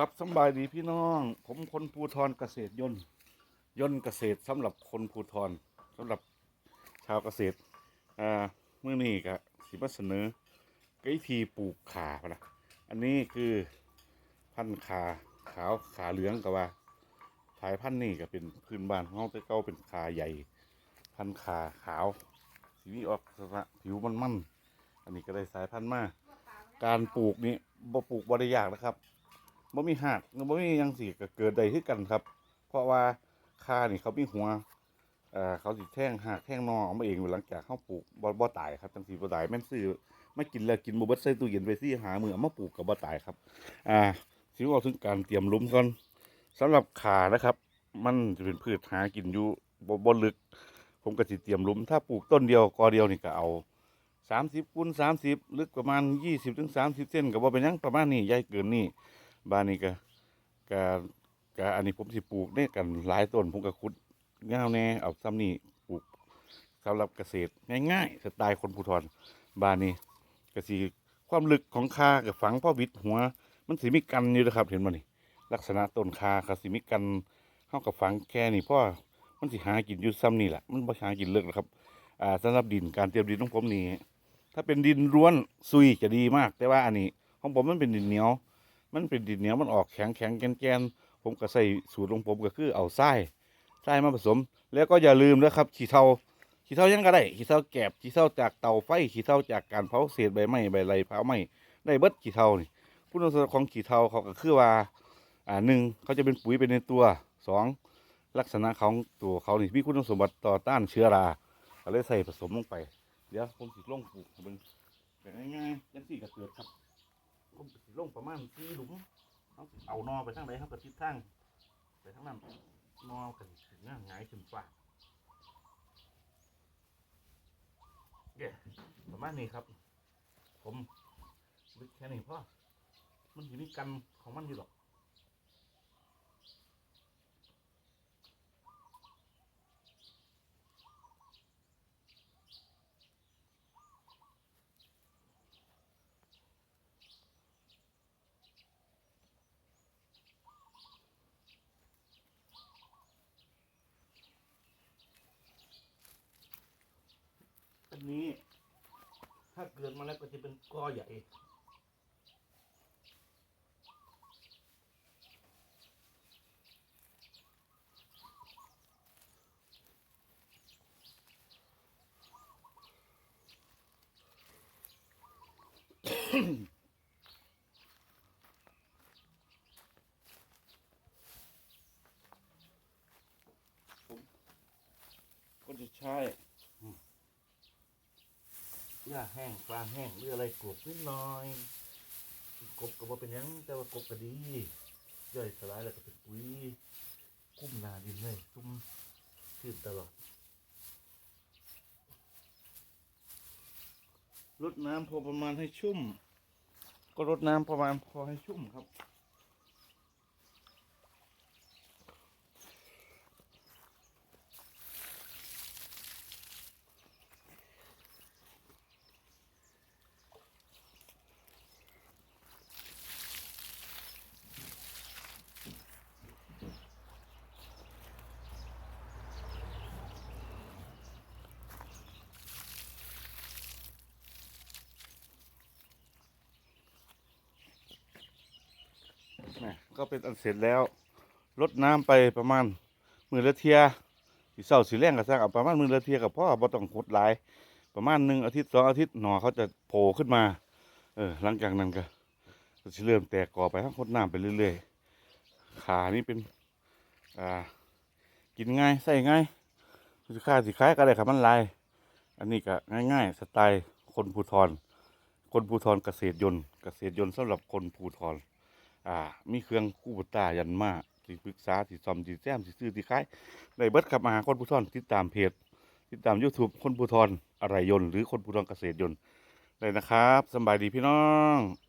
ครับสบายดีพี่น้อง ผมคนภูทรเกษตรยนต์ ยนต์เกษตรสำหรับคนภูทรสำหรับชาวเกษตรอ่าเมื่อนี้ก็สิมาเสนอวิธีปลูกขาพนะอันนี้คือพันธุ์ขาขาวขาเหลืองกับว่าสายพันธุ์นี่ก็เป็นพื้นบ้านของเราแต่เก่าเป็นขาใหญ่ พันธุ์ขาขาวสีนี้ออกสระผิวมันมันอันนี้ก็ได้สายพันธุ์มาการปลูกนี้บ่ปลูกบ่ได้ยากนะครับ บ่มีหักบ่มียังสิก็เกิดได้คือกันครับ เพราะว่าคานี่เขามีหัวเอ่อเขาสิแท่งหักแท่งนอออกมาเองหลังจากเขาปลูกบ่บ่ตายครับจังสิบ่ตายแม่นซื้อมากินแล้วกินบ่เบิดใส่ตู้เย็นไปซี่หามื้อมาปลูกก็บ่ตายครับ อ่าสิเว้าถึงการเตรียมลุมก่อนสำหรับขานะครับ มันจะเป็นพืชหากินอยู่บ่บ่ลึก ผมก็สิเตรียมลุมถ้าปลูกต้นเดียวกอเดียวนี่ก็เอา30คูณ30ลึกประมาณ20ถึง30เซนก็บ่เป็นหยังประมาณนี้ใหญ่เกินนี้ บ้านนี้ก็ก็ก็อันนี้ผมสิปลูกได้กันหลายต้นผมก็ขุดเงาแน่เอาซ้ำนี่ปลูกสำหรับเกษตรง่ายๆสไตล์คนภูทรบ้านนี้ก็สิความลึกของคากับฝังพ่อวิดหัว มันสิมีกันอยู่นะครับ เห็นบ่นี่ลักษณะต้นคาก็สิมีกันเฮากับฝังแค่นี่พราะมันสิหากินอยู่ซ้ำนี่แหละมันบ่หากินเลิกหรอกครับอ่าสำหรับดินการเตรียมดินของผมนี่ถ้าเป็นดินร้วนซุยจะดีมาก แต่ว่าอันนี้ของผมมันเป็นดินเหนียว มันเป็นดินเหนียวมันออกแข็งแข็งแกนแกนๆผมก็ใส่สูตรของผมก็คือเอาทรายทรายมาผสม แล้วก็อย่าลืมนะครับขี้เถ้าขี้เถ้ายังก็ได้ขี้เถ้าแกบขี้เถ้าจากเตาไฟขี้เถ้าจากการเผาเศษใบไม้ใบไรเผาไม้ได้เบิดขี้เถ้านี่ผู้นำสของขี้เถ้าเขาก็คือว่าอ่าหนึ่งเขาจะเป็นปุ๋ยไปในตัวสองลักษณะของตัวเขานี่มีคุณสมบัติต่อต้านเชื้อราก็เลยใส่ผสมลงไป เดี๋ยวผมสิลงปลูกเบิ่งเป็นง่ายๆจังสี่ก็เกิดครับ ลมสิลงประมาณสี่หลุมเอาสิเอานอไปทางไหนครับก็ทิศทางไปทางนั้นนอกันถึงหน้าหงายขึ้นฟ้าเดี๋ยประมาณนี้ครับ ผมลึกแค่นี้พอมันอยู่นี่กันของมันอยู่หรอก นนี้ ถ้าเกิดมาแล้วก็จะเป็นกอใหญ่ผมก็จะใช้ หญ้าแห้งปลาแห้งหรืออะไรกบนิดหน่อยกบก็บ่เป็นหยังแต่ว่ากบก็ดีย่อยสลายแล้วก็เป็นปุ๋ยคุ้มนาดินเลยชุ่มชื้นตลอดรดน้ำพอประมาณให้ชุ่ม ก็รดน้ำประมาณพอให้ชุ่มครับ นะก็เป็นอันเสร็จแล้วลดน้ำไปประมาณมือละเทียสีเศร้าสีแรงก็สร้างเอาประมาณมือละเทียกับพ่อบ่ต้องหดหลาย ประมาณหนึ่งอาทิตย์สองอาทิตย์หน่อเขาจะโผล่ขึ้นมาเออหลังจากนั้นก็จะเริ่มแตกกอไปทั้งหดน้ำไปเรื่อยๆ ขานี่เป็นอ่ากินง่ายใส่ง่ายสิค่าสิคล้ายก็ได้ครับมันลาย อันนี้ก็ง่ายๆ สไตล์คนภูทร คนภูทรเกษตรยนต์เกษตรยนต์สำหรับคนภูทร อ่า มีเครื่องคู่บุตายันมาสี่ปรึกษาสี่ซ่อมสี่แซมสี่ซื้อสี่ขายได้เบิดขับมาหาคนผู้ทอนติดตามเพจติดตาม YouTube คนผู้ทอนอะไรยนต์หรือคนผู้ทอนเกษตรยนต์ได้นะครับสบายดีพี่น้อง